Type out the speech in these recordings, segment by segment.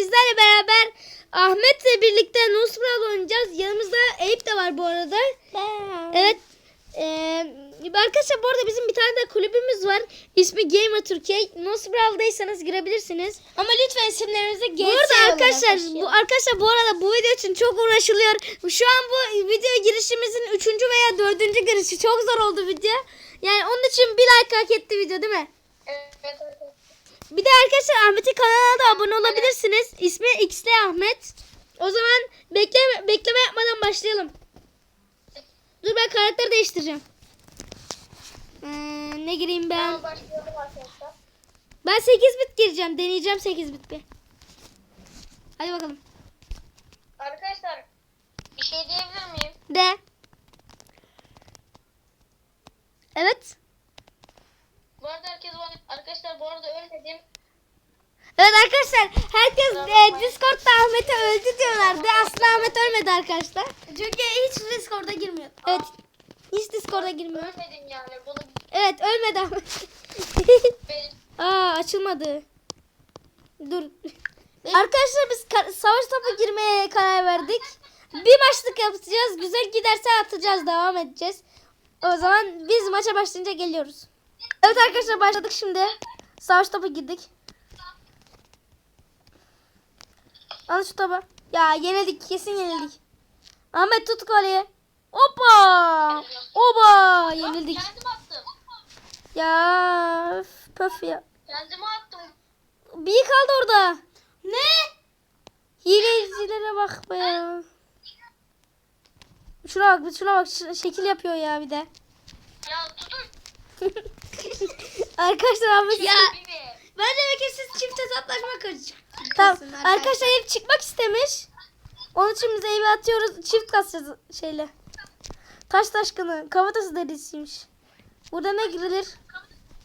sizlerle beraber Ahmet'le birlikte Nusral oynayacağız. Yanımızda Eyüp de var bu arada. Evet. Ee, arkadaşlar bu arada bizim bir tane de kulübümüz var. İsmi Gamer Türkiye. Nusral'daysanız girebilirsiniz. Ama lütfen isimlerinizi Bu arada arkadaşlar bu arkadaşlar bu arada bu video için çok uğraşılıyor. Şu an bu video girişimizin üçüncü veya dördüncü girişi. Çok zor oldu video. Yani onun için bir like hak etti video değil mi? Evet, evet. Bir de arkadaşlar Ahmet'in kanalına da abone olabilirsiniz. İsmi XD Ahmet. O zaman bekleme, bekleme yapmadan başlayalım. Dur ben karakter değiştireceğim. Ee, ne gireyim ben? Tamam başlayalım arkadaşlar. Ben 8 bit gireceğim. Deneyeceğim 8 bit bir. Hadi bakalım. Arkadaşlar bir şey diyebilir miyim? De. Evet. Bu arada herkes bana arkadaşlar bu arada ölmedim. Evet arkadaşlar herkes e, Discord'da Ahmet'e öldü diyorlardı. Aslında Ahmet ölmedi arkadaşlar. Çünkü hiç Discord'a girmiyor. Evet. Hiç Discord'a girmiyor. Ölmedim yani bunu Evet ölmedi Ahmet. benim. Aa açılmadı. Dur. Arkadaşlar biz savaş topu girmeye karar verdik. Bir maçlık yapacağız. Güzel giderse atacağız. Devam edeceğiz. O zaman biz maça başlayınca geliyoruz. Evet arkadaşlar başladık şimdi. Savaş topu girdik. Al şu topu. Ya yenildik. Kesin yenildik. Ahmet tut kaleye. Hoppa. Oba. Yenildik. Kendim attım. Ya öf, pöf ya. Kendime attım. Bir kaldı orada. Ne? Hilecilere bak be ya. Şuna bak, şuna bak. Şekil yapıyor ya bir de. Ya tutun. Arkadaşlar Ahmet Ya. Bence belki siz çift hesaplaşma kaçacak. Tamam. Arkadaşlar hep çıkmak istemiş. Onun için biz evi atıyoruz. Çift kasacağız şeyle. Taş taşkını. Kafatası derisiymiş. Burada ne girilir?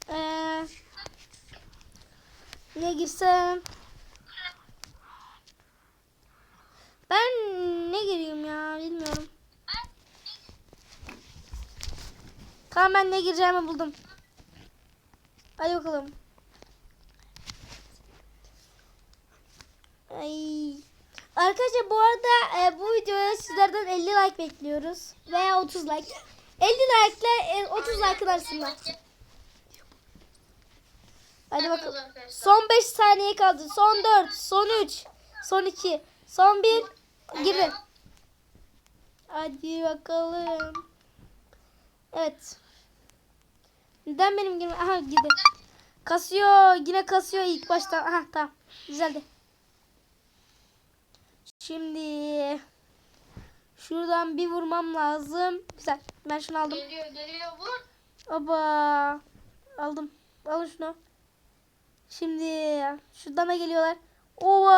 Ee, ne girsem? Ben ne gireyim ya bilmiyorum. Tamam ben ne gireceğimi buldum. Hadi bakalım. Ay. Arkadaşlar bu arada e, bu videoya sizlerden 50 like bekliyoruz. Veya 30 like. 50 like ile e, 30 like arasında. Hadi bakalım. Son 5 saniye kaldı. Son 4, son 3, son 2, son 1. Girin. Hadi bakalım. Evet. Neden benim girme? Aha girdi. Kasıyor. Yine kasıyor ilk başta. Aha tamam. Güzeldi. Şimdi şuradan bir vurmam lazım. Güzel. Ben şunu aldım. Geliyor geliyor vur. Oba. Aldım. Alın şunu. Şimdi şuradan da geliyorlar. Ova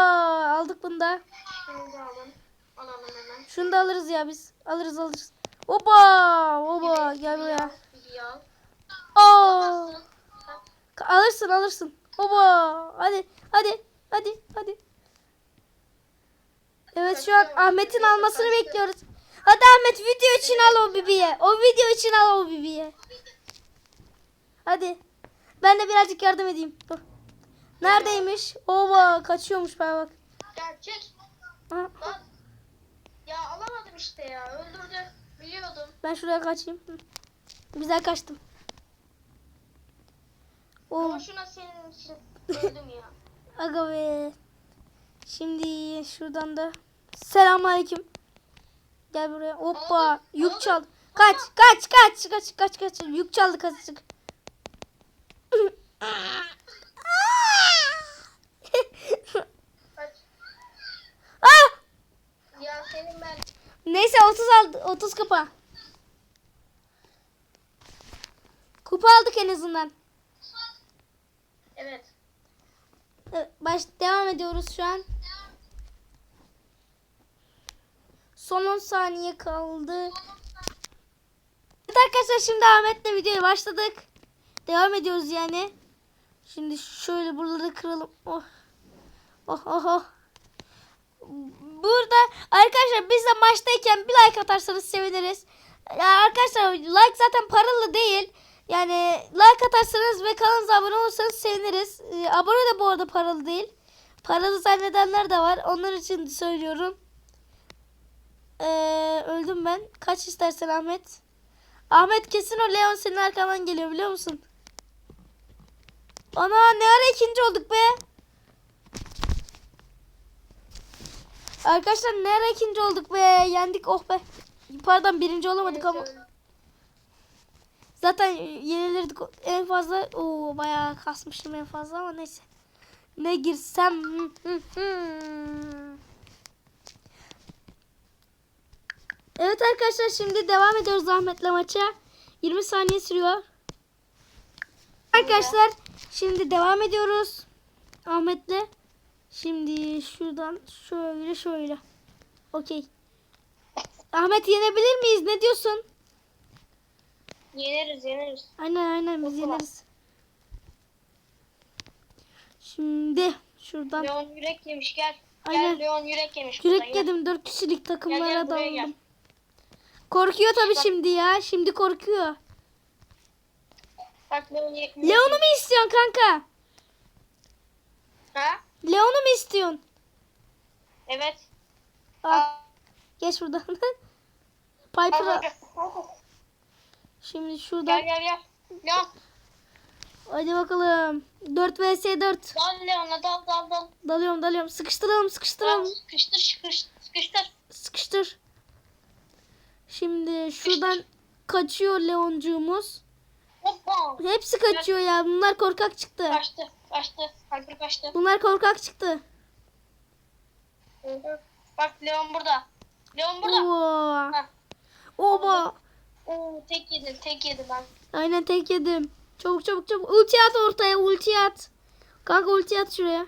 aldık bunu da. Şunu da alın. Alalım hemen. Şunu da alırız ya biz. Alırız alırız. Oba. Oba gel buraya. Al. Aa. Alırsın alırsın. Oba. Hadi hadi hadi hadi. Evet şu an Ahmet'in almasını bekliyoruz. Hadi Ahmet video için al o bibiye. O video için al o bibiye. Hadi. Ben de birazcık yardım edeyim. Dur. Neredeymiş? Oba kaçıyormuş ben bak. Ya çek. Aha, Lan. Ya alamadım işte ya. Öldürdü. Biliyordum. ben şuraya kaçayım. Güzel kaçtım. Oo. Ama şuna senin için öldüm ya. Aga be. Şimdi şuradan da selamünaleyküm. Gel buraya. Hoppa. Yük aldım. çal. Kaç kaç kaç kaç kaç kaç. Yük çaldı kaçtık. Kaç. ah! Ya senin ben. Neyse 30 aldı. 30 kupa. Kupa aldık en azından. Evet. Baş devam ediyoruz şu an. Son 10 saniye kaldı. Evet arkadaşlar şimdi Ahmet'le videoya başladık. Devam ediyoruz yani. Şimdi şöyle buraları kıralım. Oh. Oh oh oh. Burada arkadaşlar biz de maçtayken bir like atarsanız seviniriz. Ya arkadaşlar like zaten paralı değil. Yani like atarsanız ve kanalımıza abone olursanız seviniriz. Ee, abone de bu arada paralı değil. Paralı zannedenler de var. Onlar için söylüyorum. Ee, öldüm ben. Kaç istersen Ahmet. Ahmet kesin o Leon senin arkandan geliyor biliyor musun? Ana ne ara ikinci olduk be. Arkadaşlar ne ara ikinci olduk be. Yendik oh be. Pardon birinci olamadık ama. Zaten yenilirdik en fazla. Oo bayağı kasmıştım en fazla ama neyse. Ne girsem. Evet arkadaşlar şimdi devam ediyoruz Ahmet'le maça. 20 saniye sürüyor. Arkadaşlar şimdi devam ediyoruz. Ahmet'le. Şimdi şuradan şöyle şöyle. Okey. Ahmet yenebilir miyiz? Ne diyorsun? Yeneriz yeneriz. Aynen aynen biz Okula. yeneriz. Şimdi şuradan Leon yürek yemiş gel. Aynen. Gel Leon yürek yemiş. burada, yürek gel. yedim 4 kişilik takımlara Gel, gel, daldım. Korkuyor tabii Bak. şimdi ya. Şimdi korkuyor. Bak Leon Leon'u mu istiyorsun kanka? Ha? Leon'u mu istiyorsun? Evet. Al, geç buradan. al, Piper'a al, gel. şimdi Gel şuradan. gel gel. Hadi bakalım. 4 vs 4. Dal Leon'a dal dal dal. Dalıyorum dalıyorum. Sıkıştıralım Dal, sıkıştıralım. sıkıştır sıkıştır. Sıkıştır. Sıkıştır. Şimdi şuradan kaçıyor Leoncuğumuz. Hoppa. Hepsi kaçıyor ya. Bunlar korkak çıktı. Kaçtı. Kaçtı. Hyper kaçtı. Bunlar korkak çıktı. Bak Leon burada. Leon burada. Oo. Oba. Oo, tek yedim tek yedim ben. Aynen tek yedim. Çabuk çabuk çabuk. Ulti at ortaya ulti at. Kanka ulti at şuraya.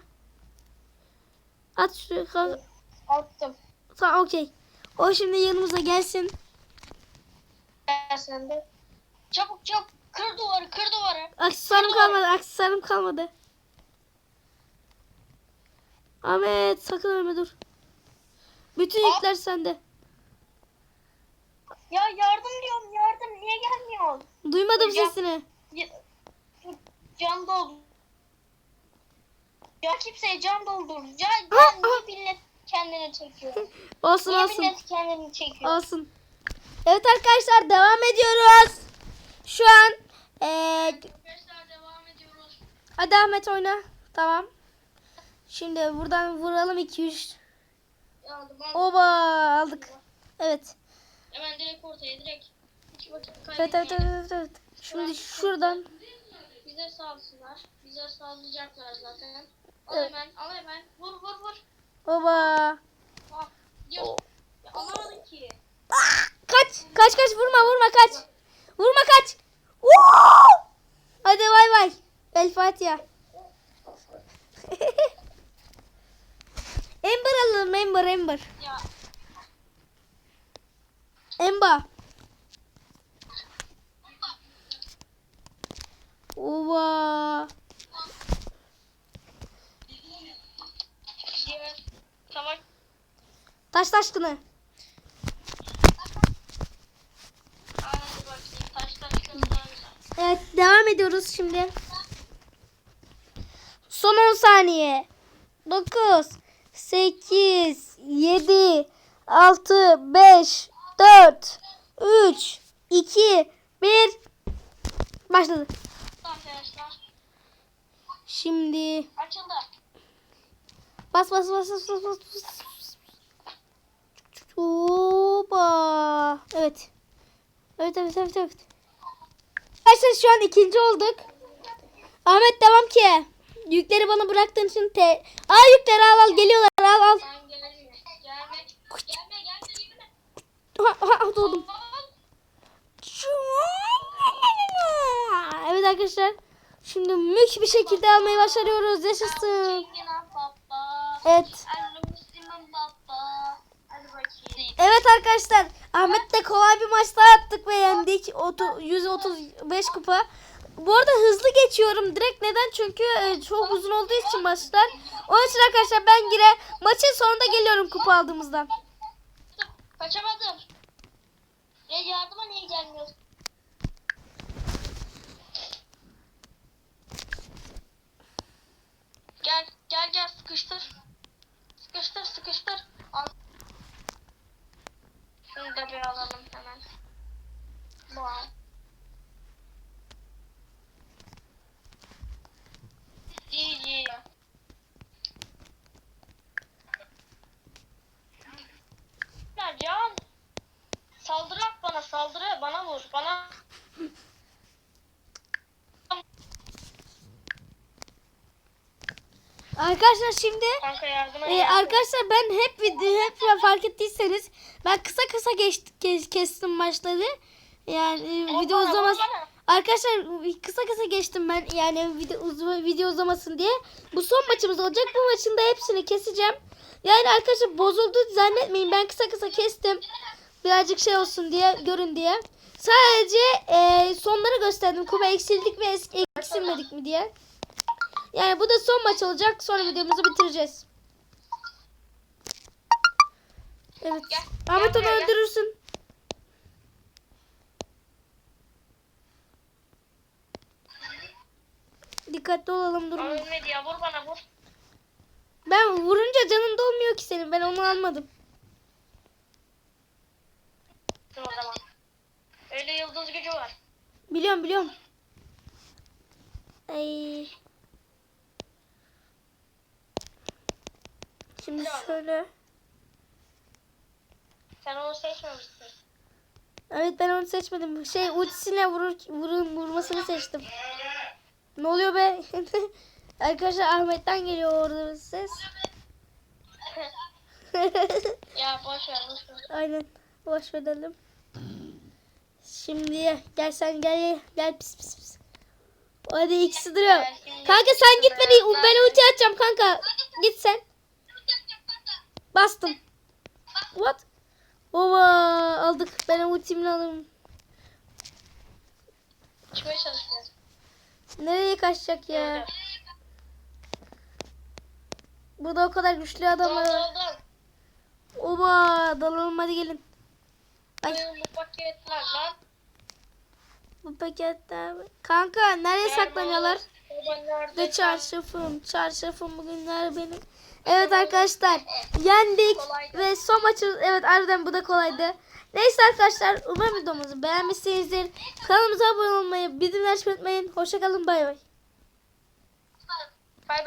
At şuraya kanka. Attım. Tamam okey. O şimdi yanımıza gelsin. Gel sen de. Çabuk çabuk. Kır duvarı kır duvarı. Aksesuarım kalmadı. Aksesuarım kalmadı. Ahmet sakın ölme dur. Bütün yükler sende. Ya yardım diyorum yardım. Niye gelmiyorsun? Duymadım Ya- sesini. Ya, can doldur. Ya kimseye can doldur. Ya, ya niye millet kendini çekiyor? Olsun Niye olsun. millet kendini çekiyor? Olsun. Evet arkadaşlar devam ediyoruz. Şu an ediyoruz. hadi Ahmet oyna. Tamam. Şimdi buradan vuralım 2-3. Aldım aldım. Oba aldık. Evet. Hemen direkt ortaya direkt. Hiç vakit Evet evet kaybetmeyelim. evet evet. Şimdi şuradan Bize salsınlar. Bize sallayacaklar zaten. Al Evet. hemen al hemen. Vur vur vur. oba. Al. Diyor. Ya, alamadın ki. Kaç kaç kaç vurma vurma kaç. Vurma kaç. Woo! Hadi bay bay. El Fatiha. Ember alalım Ember Ember. Ya Emba. Savaş Taş taşkını. Taş taş kırmızı. Evet devam ediyoruz şimdi. Son 10 saniye. 9, 8, 7, 6, 5, 4, 3, 2, 1. Başladı. Arkadaşlar Şimdi açıldı. bas bas bas bas bas bas. bas. Oba. Evet. Evet evet evet evet. Arkadaşlar şu an ikinci olduk. Ahmet devam ki. Yükleri bana bıraktığın için te... Aa yükleri al al geliyorlar al al. Gelme gelme gelme. Ha, ha. Al. Evet arkadaşlar. Şimdi mük bir şekilde almayı başarıyoruz. Yaşasın. Evet. Evet arkadaşlar. Ahmet'le kolay bir maç daha attık ve yendik. Otu- 135 kupa. Bu arada hızlı geçiyorum direkt. Neden? Çünkü e, çok uzun olduğu için maçlar. Onun için arkadaşlar ben yine maçın sonunda geliyorum kupa aldığımızdan. Kaçamadım. Ya yardıma niye gelmiyorsun? Gel gel gel sıkıştır. Arkadaşlar şimdi Kanka yardıma yardım. arkadaşlar ben hep video hep fark ettiyseniz ben kısa kısa geç, kes- kestim maçları. Yani e, video bana. Arkadaşlar kısa kısa geçtim ben yani video, uz- video uzamasın diye. Bu son maçımız olacak. Bu maçın da hepsini keseceğim. Yani arkadaşlar bozuldu zannetmeyin. Ben kısa kısa kestim. Birazcık şey olsun diye görün diye. Sadece e, sonları gösterdim. Kupa eksildik es- eksilmedik mi diye. Yani bu da son maç olacak. Sonra videomuzu bitireceğiz. Evet. Gel, Ahmet onu öldürürsün. Dikkatli olalım durum. Ölmedi ya vur bana vur. Ben vurunca canın dolmuyor ki senin. Ben onu almadım. Dur o zaman. Öyle yıldız gücü var. Biliyorum biliyorum. Ay. Şimdi şöyle. Sen onu seçmemişsin. Evet ben onu seçmedim. Şey ultisine vurur, vurun, vurmasını seçtim. Ne oluyor be? Arkadaşlar Ahmet'ten geliyor orada bir ses. Ya boş ver boş ver. Aynen. Boş verelim. Şimdi gel sen gel gel pis pis pis. Hadi ikisi duruyor. Kanka sen git beni ben ulti atacağım kanka. Git sen. Bastım. What? Baba aldık. Ben ultimle alırım. Çıkmaya. Nereye kaçacak ya? Öldü. Burada o kadar güçlü adam var. Oba dalalım hadi gelin. Ay Bu paketler lan. bu paketler. Kanka nereye saklanıyorlar? nerede? De çarşafım, çarşafım bugünler benim. Evet arkadaşlar yendik ve son maçı evet harbiden bu da kolaydı. Neyse arkadaşlar umarım videomuzu beğenmişsinizdir. Kanalımıza abone olmayı, bildirimleri açmayı unutmayın. Hoşçakalın bay bay.